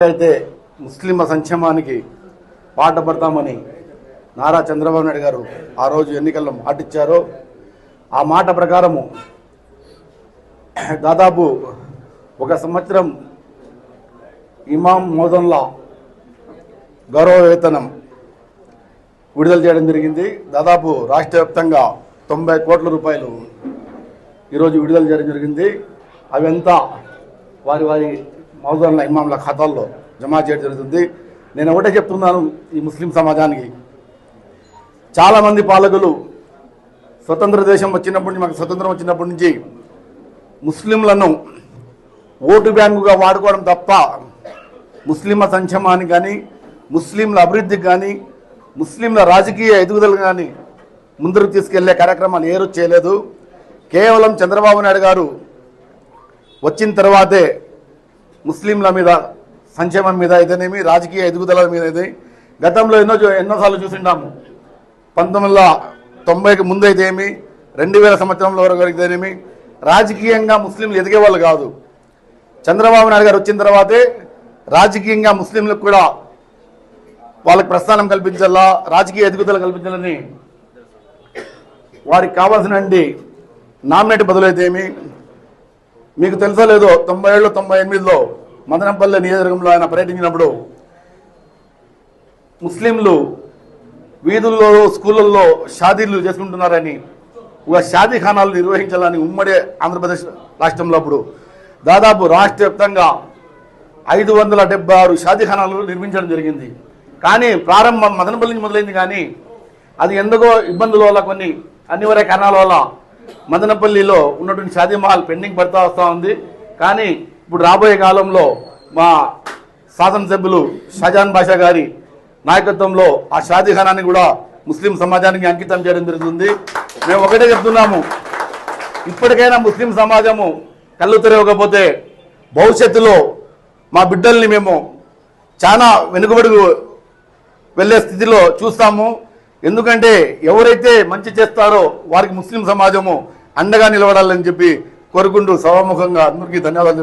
అయితే ముస్లింల సంక్షేమానికి పాటపడతామని నారా చంద్రబాబు నాయుడు గారు ఆ రోజు ఎన్నికల్లో మాటిచ్చారో ఆ మాట ప్రకారము దాదాపు ఒక సంవత్సరం ఇమాం మోదన్లా గౌరవ వేతనం విడుదల చేయడం జరిగింది. దాదాపు రాష్ట్ర వ్యాప్తంగా తొంభై కోట్ల రూపాయలు ఈరోజు విడుదల చేయడం జరిగింది. అవంతా వారి వారి మౌజన్ల ఇమాంల ఖాతాల్లో జమా చేయడం జరుగుతుంది. నేను ఒకటే చెప్తున్నాను ఈ ముస్లిం సమాజానికి. చాలామంది పాలకులు స్వతంత్ర దేశం వచ్చినప్పటి నుంచి మాకు స్వతంత్రం వచ్చినప్పటి నుంచి ముస్లింలను ఓటు బ్యాంకుగా వాడుకోవడం తప్ప ముస్లింల సంక్షేమానికి కానీ ముస్లింల అభివృద్ధికి కానీ ముస్లింల రాజకీయ ఎదుగుదలకు కానీ ముందుకు తీసుకెళ్ళే కార్యక్రమాలు ఏ రోజు చేయలేదు. కేవలం చంద్రబాబు నాయుడు గారు వచ్చిన తర్వాతే ముస్లింల మీద సంక్షేమం మీద అయితేనేమి రాజకీయ ఎదుగుదల మీద అయితే గతంలో ఎన్నో ఎన్నోసార్లు చూసిండాము పంతొమ్మిది వందల తొంభైకి ముందు ఏమి రెండు వేల సంవత్సరంలో వరకు అయితేనేమి రాజకీయంగా ముస్లింలు ఎదిగేవాళ్ళు కాదు. చంద్రబాబు నాయుడు గారు వచ్చిన తర్వాతే రాజకీయంగా ముస్లింలకు కూడా వాళ్ళకి ప్రస్థానం కల్పించాలా రాజకీయ ఎదుగుదల కల్పించాలని వారికి కావాల్సినండి నామినేట్ బదులైతేమి మీకు తెలుసా లేదో తొంభై ఏళ్ళు తొంభై ఎనిమిదిలో మదనపల్లె నియోజకవర్గంలో ఆయన పర్యటించినప్పుడు ముస్లింలు వీధుల్లో స్కూళ్ళల్లో షాదీలు చేసుకుంటున్నారని ఒక షాదీ ఖానాలు నిర్వహించాలని ఉమ్మడి ఆంధ్రప్రదేశ్ రాష్ట్రంలో అప్పుడు దాదాపు రాష్ట్ర వ్యాప్తంగా ఐదు వందల డెబ్బై ఆరు షాదీఖానాలు నిర్మించడం జరిగింది. కానీ ప్రారంభం మదనపల్లి నుంచి మొదలైంది కానీ అది ఎందుకో ఇబ్బందుల వల్ల కొన్ని అనివార్య కారణాల వల్ల మదనపల్లిలో ఉన్నటువంటి షాదీ మహల్ పెండింగ్ పడుతూ వస్తూ ఉంది. కానీ ఇప్పుడు రాబోయే కాలంలో మా శాసనసభ్యులు షాజాన్ బాషా గారి నాయకత్వంలో ఆ షాదీఖానాన్ని కూడా ముస్లిం సమాజానికి అంకితం చేయడం జరుగుతుంది. మేము ఒకటే చెప్తున్నాము ఇప్పటికైనా ముస్లిం సమాజము కళ్ళు తెరవకపోతే భవిష్యత్తులో మా బిడ్డల్ని మేము చాలా వెనుకబడుగు వెళ్ళే స్థితిలో చూస్తాము. ఎందుకంటే ఎవరైతే మంచి చేస్తారో వారికి ముస్లిం సమాజము అండగా నిలబడాలని చెప్పి కోరుకుంటూ సభాముఖంగా అందరికీ ధన్యవాదాలు